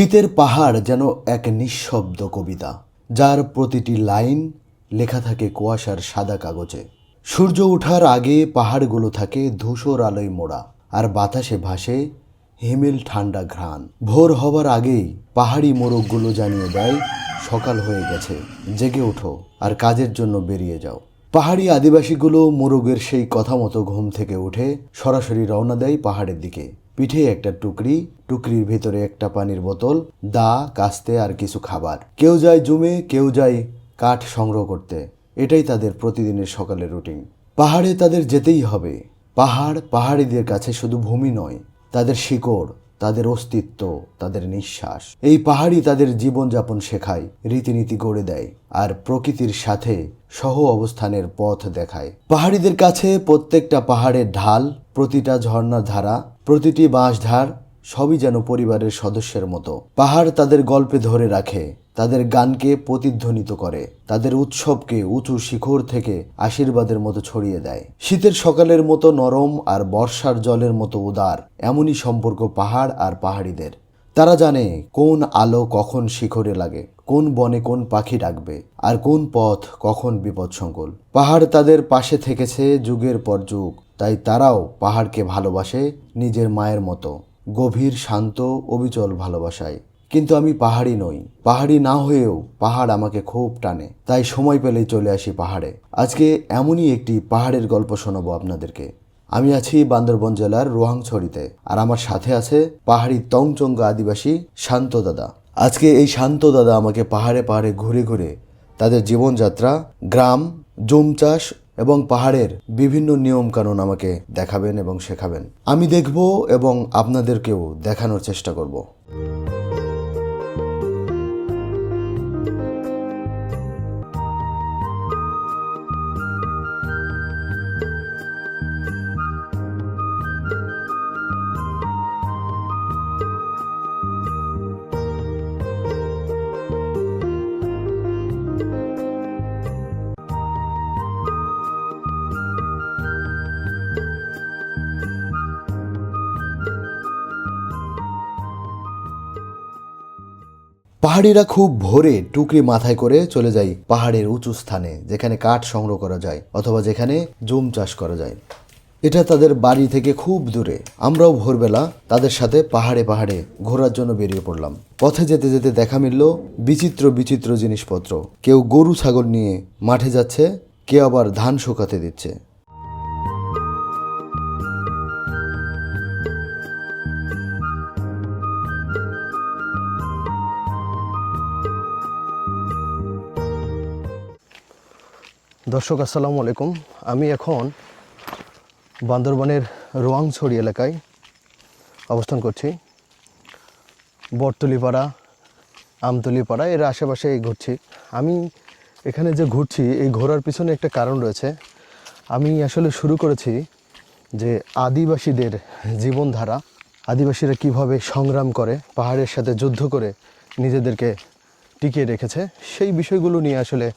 শীতের পাহাড় যেন এক নিঃশব্দ কবিতা, যার প্রতিটি লাইন লেখা থাকে কুয়াশার সাদা কাগজে। সূর্য ওঠার আগে পাহাড়গুলো থাকে ধূসর আলোয় মোড়া, আর বাতাসে ভাসে হিমেল ঠান্ডা ঘ্রাণ। ভোর হবার আগেই পাহাড়ি মোরগগুলো জানিয়ে দেয়, সকাল হয়ে গেছে, জেগে ওঠো আর কাজের জন্য বেরিয়ে যাও। পাহাড়ি আদিবাসীগুলো মোরগের সেই কথা মতো ঘুম থেকে উঠে সরাসরি রওনা দেয় পাহাড়ের দিকে। পিঠে একটা টুকরি, টুকরির ভেতরে একটা পানির বোতল, দা, কাস্তে আর কিছু খাবার। কেউ যায় জুমে, কেউ যায় কাঠ সংগ্রহ করতে। এটাই তাদের প্রতিদিনের সকালের রুটিন। পাহাড়ে তাদের যেতেই হবে। পাহাড় পাহাড়িদের কাছে শুধু ভূমি নয়, তাদের শিকড়। তাদের অস্তিত্ব, তাদের নিঃশ্বাস। এই পাহাড়ি তাদের জীবনযাপন শেখায়, রীতিনীতি গড়ে দেয় আর প্রকৃতির সাথে সহ অবস্থানের পথ দেখায়। পাহাড়িদের কাছে প্রত্যেকটা পাহাড়ের ঢাল, প্রতিটা ঝর্ণার ধারা, প্রতিটি বাঁশধার সবই যেন পরিবারের সদস্যের মতো। পাহাড় তাদের গল্পে ধরে রাখে তাদের গানকে প্রতিধ্বনিত করে, তাদের উৎসবকে উঁচু শিখর থেকে আশীর্বাদের মতো ছড়িয়ে দেয়। শীতের সকালের মতো নরম আর বর্ষার জলের মতো উদার, এমনই সম্পর্ক পাহাড় আর পাহাড়িদের। তারা জানে কোন আলো কখন শিখরে লাগে, কোন বনে কোন পাখি ডাকবে, আর কোন পথ কখন বিপদসংকুল। পাহাড় তাদের পাশে থেকেছে যুগের পর যুগ, তাই তারাও পাহাড়কে ভালোবাসে নিজের মায়ের মতো, গভীর শান্ত অবিচল ভালোবাসায়। কিন্তু আমি পাহাড়ি নই। পাহাড়ি না হয়েও পাহাড় আমাকে খুব টানে। তাই সময় পেলেই চলে আসি পাহাড়ে। আজকে এমনই একটি পাহাড়ের গল্প শোনাবো আপনাদেরকে। আমি আছি বান্দরবন জেলার রোহাংছড়িতে আর আমার সাথে আছে পাহাড়ি তংচঙ্গা আদিবাসী শান্ত দাদা। আজকে এই শান্ত দাদা আমাকে পাহাড়ে পাহাড়ে ঘুরে ঘুরে তাদের জীবনযাত্রা, গ্রাম জুম চাষ এবং পাহাড়ের বিভিন্ন নিয়ম কানুন আমাকে দেখাবেন এবং শেখাবেন। আমি দেখব এবং আপনাদেরকেও দেখানোর চেষ্টা করব। পাহাড়িরা খুব ভোরে টুকরি মাথায় করে চলে যায় পাহাড়ের উঁচু স্থানে, যেখানে কাঠ সংগ্রহ করা যায় অথবা যেখানে জুম চাষ করা যায়। এটা তাদের বাড়ি থেকে খুব দূরে। আমরাও ভোরবেলা তাদের সাথে পাহাড়ে পাহাড়ে ঘোরার জন্য বেরিয়ে পড়লাম। পথে যেতে যেতে দেখা মিলল বিচিত্র বিচিত্র জিনিসপত্র। কেউ গরু ছাগল নিয়ে মাঠে যাচ্ছে, কেউ আবার ধান শুকাতে দিচ্ছে। দর্শক, আসসালামু আলাইকুম। আমি এখন বান্দরবানের রোয়াংছড়ি এলাকায় অবস্থান করছি। বটতলিপাড়া, আমতলিপাড়া এর আশেপাশে ঘুরছি। আমি এখানে যে ঘুরছি, এই ঘোরার পিছনে একটা কারণ রয়েছে। আমি আসলে শুরু করেছি যে আদিবাসীদের জীবনধারা, আদিবাসীরা কীভাবে সংগ্রাম করে, পাহাড়ের সাথে যুদ্ধ করে নিজেদেরকে টিকিয়ে রেখেছে, সেই বিষয়গুলো নিয়ে আসলে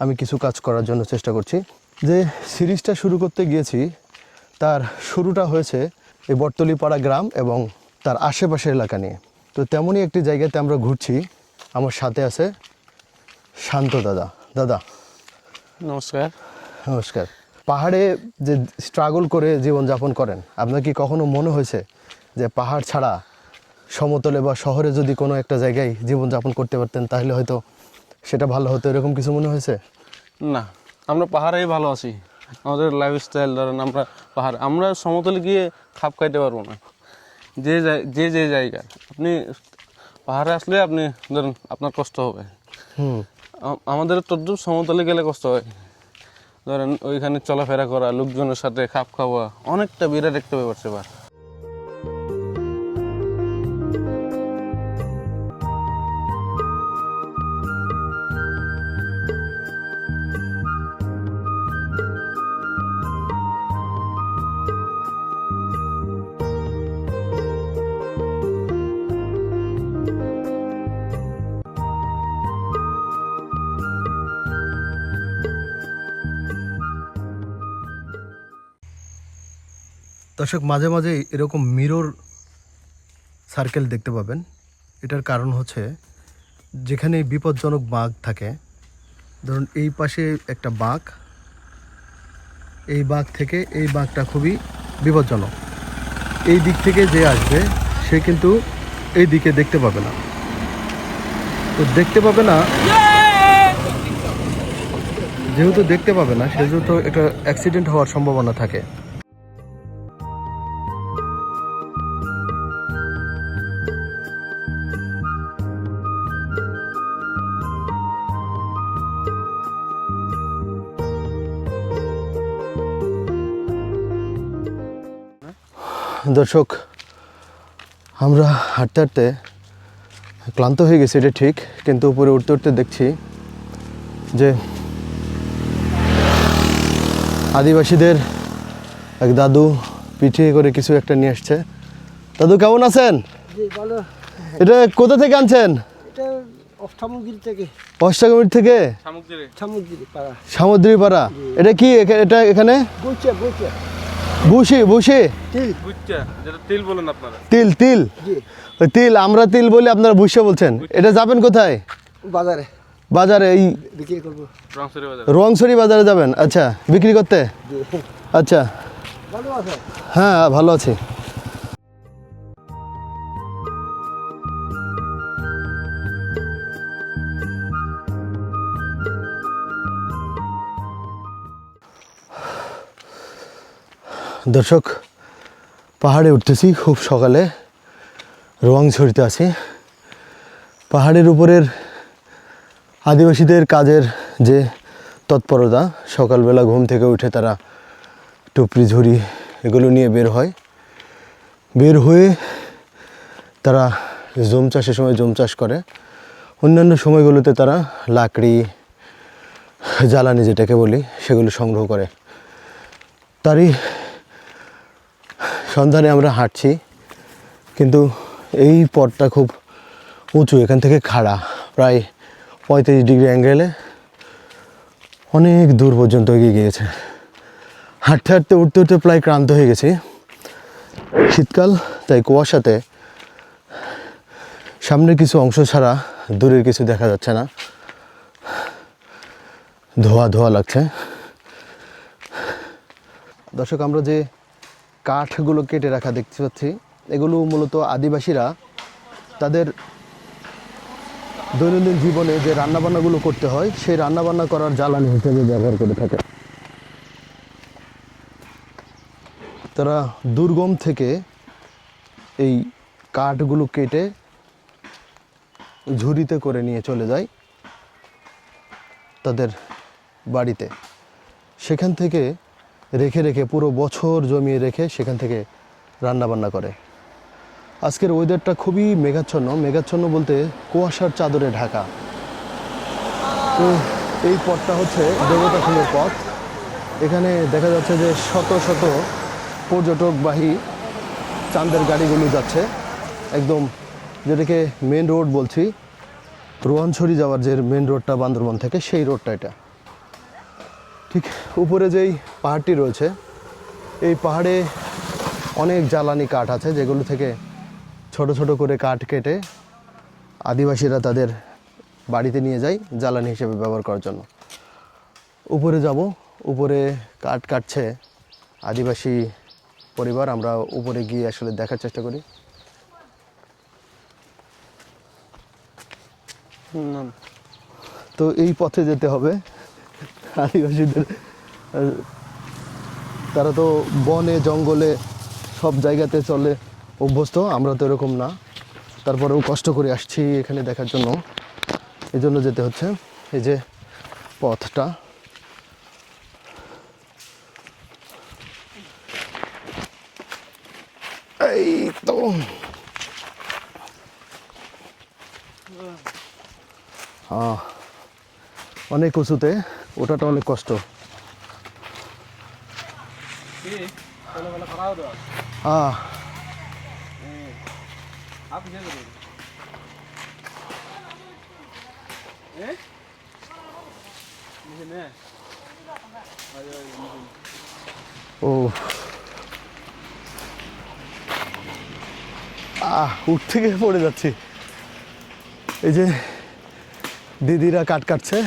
আমি কিছু কাজ করার জন্য চেষ্টা করছি। যে সিরিজটা শুরু করতে গিয়েছি তার শুরুটা হয়েছে এই বটতলিপাড়া গ্রাম এবং তার আশেপাশের এলাকা নিয়ে। তো তেমনই একটি জায়গাতে আমরা ঘুরছি। আমার সাথে আছে শান্ত দাদা। দাদা। নমস্কার। নমস্কার। পাহাড়ে যে স্ট্রাগল করে জীবনযাপন করেন আপনার কি কখনো মনে হয়েছে যে পাহাড় ছাড়া সমতলে বা শহরে যদি কোনো একটা জায়গায় জীবনযাপন করতে পারতেন তাহলে হয়তো সেটা ভালো হতো এরকম কিছু মনে হয়েছে? না আমরা পাহাড়েই ভালো আছি। আমাদের লাইফস্টাইল ধরেন আমরা পাহাড় আমরা সমতলে গিয়ে খাপ খাইতে পারব না। যে যে যে জায়গা আপনি পাহাড়ে আসলে আপনি ধরেন আপনার কষ্ট হবে। আমাদের তদ্রুপ সমতলে গেলে কষ্ট হয়। ধরেন ওইখানে চলাফেরা করা লোকজনের সাথে খাপ খাওয়া অনেকটা বিরাট একটা ব্যাপার সেবার। দর্শক, মাঝে মাঝে এরকম মিরর সার্কেল দেখতে পাবেন। এটার কারণ হচ্ছে যেখানে বিপজ্জনক বাঘ থাকে, ধরুন এই পাশে একটা বাঘ, এই বাঘ থেকে এই বাঘটা খুবই বিপজ্জনক। এই দিক থেকে যে আসবে, সে কিন্তু এই দিকে দেখতে পাবে না। তো দেখতে পাবে না, যেহেতু দেখতে পাবে না, সেহেতু তো একটা অ্যাক্সিডেন্ট হওয়ার সম্ভাবনা থাকে। দর্শক আমরা হাঁটতে হাঁটতে ক্লান্ত হয়ে গেছি এটা ঠিক কিন্তু উপরে উঠতে উঠতে দেখছি যে আদিবাসীদের এক দাদু পিঠিয়ে করে কিছু একটা নিয়ে আসছে। দাদু কেমন আছেন? এটা কোথা থেকে আনছেন? এটা থেকে। অষ্টাগমির থেকে? সামুদ্রিক। পাড়া। এটা কি এটা এখানে? বুসি বুসি তেল। বলেন আপনারা। তিল তিল। ওই তিল আমরা তিল বলি আপনারা বুসা বলছেন। এটা যাবেন কোথায়? বাজারে। বাজারে এই রংসরি বাজারে। যাবেন। আচ্ছা বিক্রি করতে? আচ্ছা। হ্যাঁ ভালো আছি। দর্শক, পাহাড়ে উঠতেছি খুব সকালে। রোয়াং রোয়াংছড়িতে আছি। পাহাড়ের উপরের আদিবাসীদের কাজের যে তৎপরতা, সকালবেলা ঘুম থেকে উঠে তারা টুপরি, ঝুড়ি এগুলো নিয়ে বের হয়। বের হয়ে তারা জম চাষের সময় জম চাষ করে। অন্যান্য সময়গুলোতে তারা লাকড়ি, জ্বালানি যেটাকে বলি, সেগুলো সংগ্রহ করে। তারই সন্ধানে আমরা হাঁটছি, কিন্তু এই পথটা খুব উঁচু, এখান থেকে খাড়া, প্রায় পঁয়ত্রিশ ডিগ্রি অ্যাঙ্গেলে অনেক দূর পর্যন্ত এগিয়ে গিয়েছে। হাঁটতে হাঁটতে, উঠতে উঠতে প্রায় ক্লান্ত হয়ে গেছি। শীতকাল, তাই কুয়াশাতে সামনের কিছু অংশ ছাড়া দূরের কিছু দেখা যাচ্ছে না। ধোয়া ধোয়া লাগছে। দর্শক, আমরা যে কাঠগুলো কেটে রাখা দেখতে পাচ্ছি। এগুলো মূলত আদিবাসীরা তাদের দৈনন্দিন জীবনে যে রান্নাবান্নাগুলো করতে হয়, সেই রান্নাবান্না করার জ্বালানি হিসেবে ব্যবহার করে থাকে। তারা দুর্গম থেকে এই কাঠগুলো কেটে ঝুড়িতে করে নিয়ে চলে যায় তাদের বাড়িতে। সেখান থেকে রেখে রেখে পুরো বছর জমিয়ে রেখে সেখান থেকে রান্না বান্না করে। আজকের ওয়েদারটা খুবই মেঘাচ্ছন্ন। মেঘাচ্ছন্ন বলতে কুয়াশার চাদরে ঢাকা। তো এই পথটা হচ্ছে দেবতাখুলের পথ। এখানে দেখা যাচ্ছে যে শত শত পর্যটকবাহী চাঁদের গাড়িগুলো যাচ্ছে। একদম যেটাকে মেন রোড বলছি। রোহানছড়ি যাওয়ার যে মেন রোডটা বান্দরবন থেকে, সেই রোডটা এটা। ঠিক উপরে যেই পাহাড়টি রয়েছে এই পাহাড়ে অনেক জ্বালানি কাঠ আছে যেগুলো থেকে ছোট ছোট করে কাঠ কেটে আদিবাসীরা তাদের বাড়িতে নিয়ে যায় জ্বালানি হিসেবে ব্যবহার করার জন্য। উপরে যাব উপরে কাঠ কাটছে আদিবাসী পরিবার আমরা উপরে গিয়ে আসলে দেখার চেষ্টা করি। তো এই পথে যেতে হবে। আদিবাসীদের তারা তো বনে, জঙ্গলে, সব জায়গাতে চলে, অভ্যস্ত, আমরা তো এরকম না। তারপরেও কষ্ট করে আসছি এখানে দেখার জন্য। এই জন্য যেতে হচ্ছে। এই যে পথটা। অনেক উঁচুতে ওটাটা অনেক কষ্ট। ও আহ। উঠতে গিয়ে পড়ে যাচ্ছি। এই যে দিদিরা কাট কাটছে।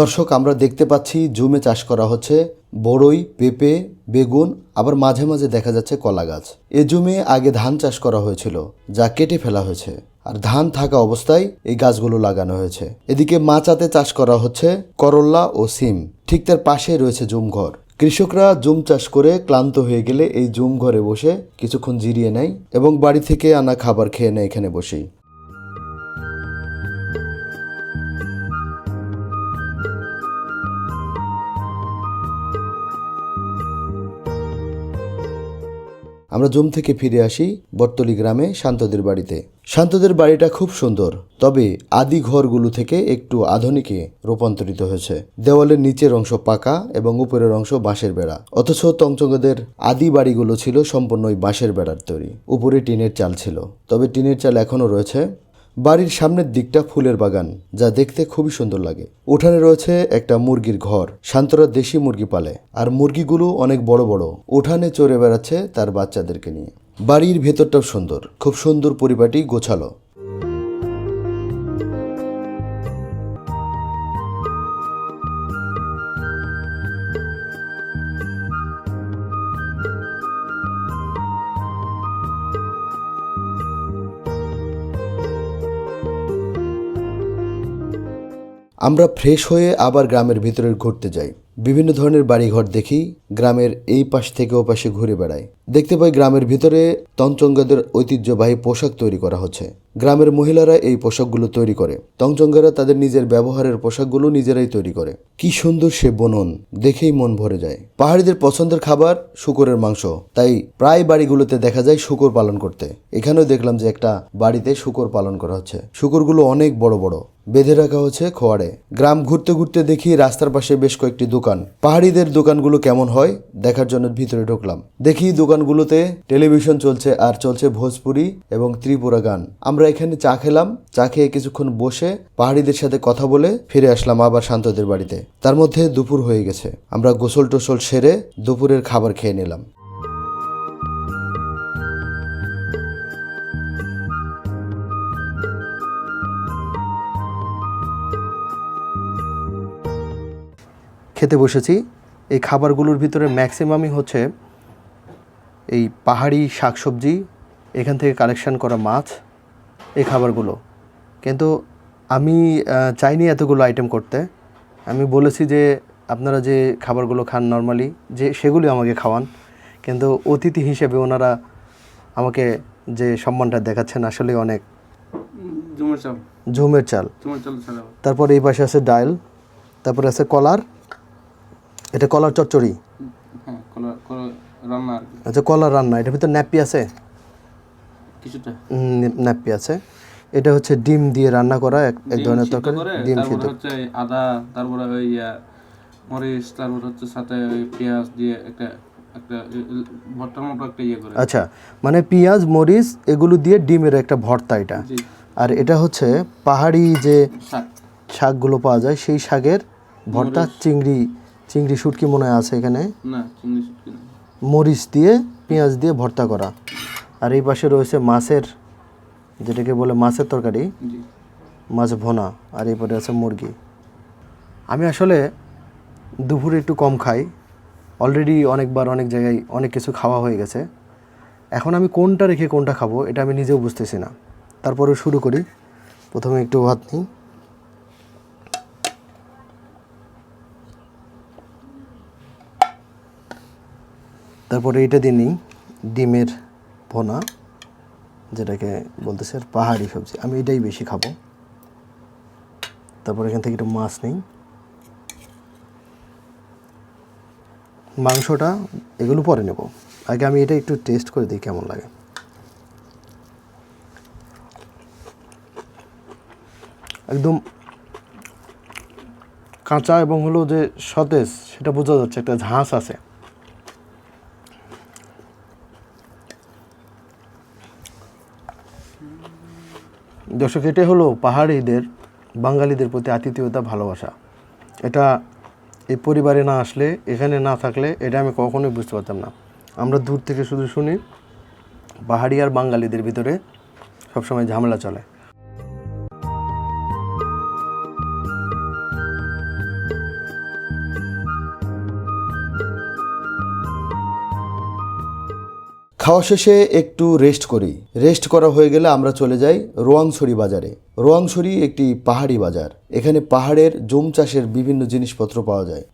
দর্শক, আমরা দেখতে পাচ্ছি জুমে চাষ করা হচ্ছে বড়ই, পেঁপে, বেগুন, আবার মাঝে মাঝে দেখা যাচ্ছে কলা গাছ। এ জুমে আগে ধান চাষ করা হয়েছিল, যা কেটে ফেলা হয়েছে। আর ধান থাকা অবস্থায় এই গাছগুলো লাগানো হয়েছে। এদিকে মাচাতে চাষ করা হচ্ছে করল্লা ও সিম। ঠিক তার পাশে রয়েছে জুমঘর কৃষকরা জুম চাষ করে ক্লান্ত হয়ে গেলে এই জুম ঘরে বসে কিছুক্ষণ জিরিয়ে নেয় এবং বাড়ি থেকে আনা খাবার খেয়ে নেয় এখানে বসেই। আমরা জুম থেকে ফিরে আসি বর্তলি গ্রামে শান্তদের বাড়িতে। শান্তদের বাড়িটা খুব সুন্দর, তবে আদি ঘরগুলো থেকে একটু আধুনিকে রূপান্তরিত হয়েছে। দেওয়ালের নিচের অংশ পাকা এবং উপরের অংশ বাঁশের বেড়া। অথচ তংচঙ্গদের আদি বাড়িগুলো ছিল সম্পূর্ণই বাঁশের বেড়ার তৈরি। উপরে টিনের চাল ছিল, তবে টিনের চাল এখনও রয়েছে। বাড়ির সামনের দিকটা ফুলের বাগান, যা দেখতে খুবই সুন্দর লাগে। উঠানে রয়েছে একটা মুরগির ঘর, শান্তরা দেশি মুরগি পালে, আর মুরগিগুলো অনেক বড় বড়। উঠানে চড়ে বেড়াচ্ছে তার বাচ্চাদেরকে নিয়ে। বাড়ির ভেতরটাও সুন্দর, খুব সুন্দর পরিপাটি গোছালো। আমরা ফ্রেশ হয়ে আবার গ্রামের ভিতরে ঘুরতে যাই। বিভিন্ন ধরনের বাড়িঘর দেখি, গ্রামের এই পাশ থেকে ও পাশে ঘুরে বেড়াই। দেখতে পাই গ্রামের ভিতরে তঞ্চঙ্গাদের ঐতিহ্যবাহী পোশাক তৈরি করা হচ্ছে। গ্রামের মহিলারা এই পোশাকগুলো তৈরি করে। তঞ্চঙ্গারা তাদের নিজের ব্যবহারের পোশাকগুলো নিজেরাই তৈরি করে। কি সুন্দর সে বনন, দেখেই মন ভরে যায়। পাহাড়িদের পছন্দের খাবার শুকরের মাংস, তাই প্রায় বাড়িগুলোতে দেখা যায় শুকর পালন করতে। এখানেও দেখলাম যে একটা বাড়িতে শুকর পালন করা হচ্ছে। শুকরগুলো অনেক বড় বড়, বেঁধে রাখা হচ্ছে খোয়াড়ে গ্রাম ঘুরতে ঘুরতে দেখি রাস্তার পাশে বেশ কয়েকটি দোকান। পাহাড়িদের দোকানগুলো কেমন হয়, দেখার জন্য ভিতরে ঢুকলাম। দেখি দোকানগুলোতে টেলিভিশন চলছে আর চলছে ভোজপুরি এবং ত্রিপুরা গান। আমরা এখানে চা খেলাম, চা খেয়ে কিছুক্ষণ বসে পাহাড়িদের সাথে কথা বলে ফিরে আসলাম আবার শান্তদের বাড়িতে। তার মধ্যে দুপুর হয়ে গেছে। আমরা গোসল টোসল সেরে দুপুরের খাবার খেয়ে নিলাম। খেতে বসেছি। এই খাবারগুলোর ভিতরে ম্যাক্সিমামই হচ্ছে এই পাহাড়ি শাকসবজি এখান থেকে কালেকশান করা মাছ এই খাবারগুলো। কিন্তু আমি চাইনি এতগুলো আইটেম করতে। আমি বলেছি যে আপনারা যে খাবারগুলো খান নর্মালি যে সেগুলি আমাকে খাওয়ান। কিন্তু অতিথি হিসেবে ওনারা আমাকে যে সম্মানটা দেখাচ্ছেন আসলে অনেক ঝুমের চাল। তারপর এই পাশে আছে ডাল তারপরে আছে কলার। এটা কলার চচ্চড়ি। হ্যাঁ রান্না আচ্ছা কলার রান্না এটার ভিতরে ন্যাপি আছে? কিছুটা। ন্যাপি আছে। এটা হচ্ছে ডিম দিয়ে রান্না করা এক ধরনের তরকারি ডিম সিদ্ধ। হচ্ছে আদা তারপরে ওই মরিচ তারপর হচ্ছে সাথে ওই পেঁয়াজ দিয়ে একটা ইয়ে করে। আচ্ছা মানে পেঁয়াজ মরিচ এগুলো দিয়ে ডিমের একটা ভর্তা এটা। আর এটা হচ্ছে পাহাড়ি যে শাক। শাকগুলো পাওয়া যায় সেই শাকের ভর্তা চিংড়ি চিংড়ি শুটকি মনে হয় আছে এখানে? না চিংড়ি শুটকি না। মরিচ দিয়ে পেঁয়াজ দিয়ে ভর্তা করা। আর এই পাশে রয়েছে মাছের যেটাকে বলে মাছের তরকারি মাছ ভোনা আর এরপরে আছে মুরগি। আমি আসলে দুপুরে একটু কম খাই। অলরেডি অনেকবার অনেক জায়গায় অনেক কিছু খাওয়া হয়ে গেছে। এখন আমি কোনটা রেখে কোনটা খাব এটা আমি নিজেও বুঝতেছি না। তারপরে শুরু করি। প্রথমে একটু ভাত নিই। তারপরে এটা দিয়ে নিই ডিমের পোনা, যেটাকে বলতেছে পাহাড়ি সবজি। আমি এটাই বেশি খাব। তারপর এখান থেকে একটু মাছ নিই। মাংসটা এগুলো পরে নেব। আগে আমি এটা একটু টেস্ট করে দিই কেমন লাগে। একদম কাঁচা এবং হলো যে সতেজ, সেটা বোঝা যাচ্ছে একটা ঝাঁস আছে। দর্শক, এটাই হলো পাহাড়িদের, বাঙালিদের প্রতি আতিথেয়তা, ভালোবাসা। এটা এই পরিবারে না আসলে, এখানে না থাকলে, এটা আমি কখনোই বুঝতে পারতাম না। আমরা দূর থেকে শুধু শুনি, পাহাড়ি আর বাঙালিদের ভিতরে সবসময় ঝামেলা চলে। খাওয়া শেষে একটু রেস্ট করি। রেস্ট করা হয়ে গেলে আমরা চলে যাই রোয়াংছড়ি বাজারে। রোয়াংছড়ি একটি পাহাড়ি বাজার। এখানে পাহাড়ের জুম চাষের বিভিন্ন জিনিসপত্র পাওয়া যায়।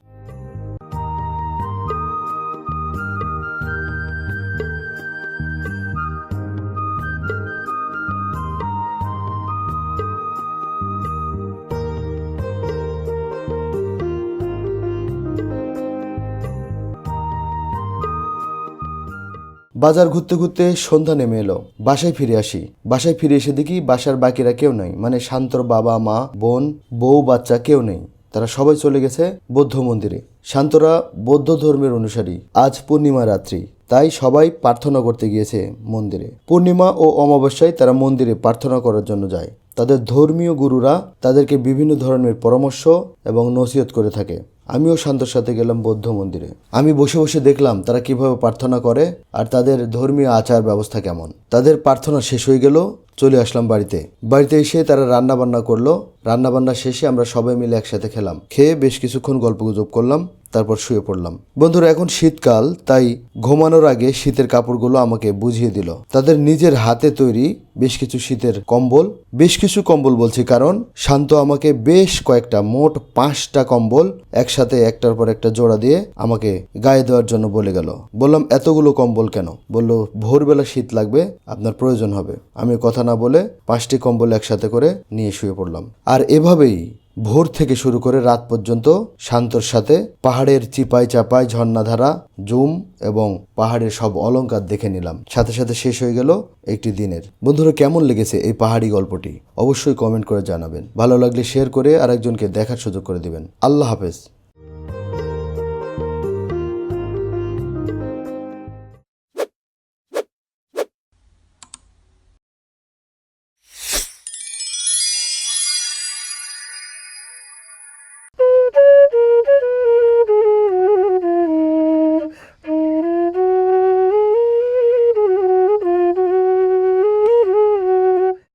বাজার ঘুরতে ঘুরতে সন্ধ্যা নেমে এলো। বাসায় ফিরে আসি। বাসায় ফিরে এসে দেখি বাসার বাকিরা কেউ নেই। মানে শান্তর বাবা, মা, বোন, বউ, বাচ্চা কেউ নেই। তারা সবাই চলে গেছে বৌদ্ধ মন্দিরে। শান্তরা বৌদ্ধ ধর্মের অনুসারী। আজ পূর্ণিমা রাত্রি। তাই সবাই প্রার্থনা করতে গিয়েছে মন্দিরে। পূর্ণিমা ও অমাবস্যায় তারা মন্দিরে প্রার্থনা করার জন্য যায়। তাদের ধর্মীয় গুরুরা তাদেরকে বিভিন্ন ধরনের পরামর্শ এবং নসিহত করে থাকে। আমিও শান্তর সাথে গেলাম বৌদ্ধ মন্দিরে। আমি বসে বসে দেখলাম তারা কীভাবে প্রার্থনা করে আর তাদের ধর্মীয় আচার ব্যবস্থা কেমন। তাদের প্রার্থনা শেষ হয়ে গেল চলে আসলাম বাড়িতে। বাড়িতে এসে তারা রান্না বান্না করল। রান্না বান্না শেষে আমরা সবাই মিলে একসাথে খেলাম। খেয়ে বেশ কিছুক্ষণ গল্প গুজব করলাম, তারপর শুয়ে পড়লাম। বন্ধুরা, এখন শীতকাল, তাই ঘুমানোর আগে শীতের কাপড়গুলো আমাকে বুঝিয়ে দিল। তাদের নিজের হাতে তৈরি বেশ কিছু শীতের কম্বল। বেশ কিছু কম্বল বলছি কারণ শান্ত আমাকে বেশ কয়েকটা, মোট পাঁচটা কম্বল একসাথে একটার পর একটা জোড়া দিয়ে আমাকে গায়ে দেওয়ার জন্য বলে গেল। বললাম, এতগুলো কম্বল কেন? বলল, ভোরবেলা শীত লাগবে, আপনার প্রয়োজন হবে। আমি কথা না বলে পাঁচটি কম্বল একসাথে করে নিয়ে শুয়ে পড়লাম। আর এভাবেই ভোর থেকে শুরু করে রাত পর্যন্ত শান্তর সাথে পাহাড়ের চিপাই চাপাই ঝর্ণাধারা, জুম এবং পাহাড়ের সব অলংকার দেখে নিলাম। সাথে সাথে শেষ হয়ে গেল একটি দিনের। বন্ধুরা, কেমন লেগেছে এই পাহাড়ি গল্পটি? অবশ্যই কমেন্ট করে জানাবেন। ভালো লাগলে শেয়ার করে আরেকজনকে দেখার সুযোগ করে দিবেন। আল্লাহ হাফেজ।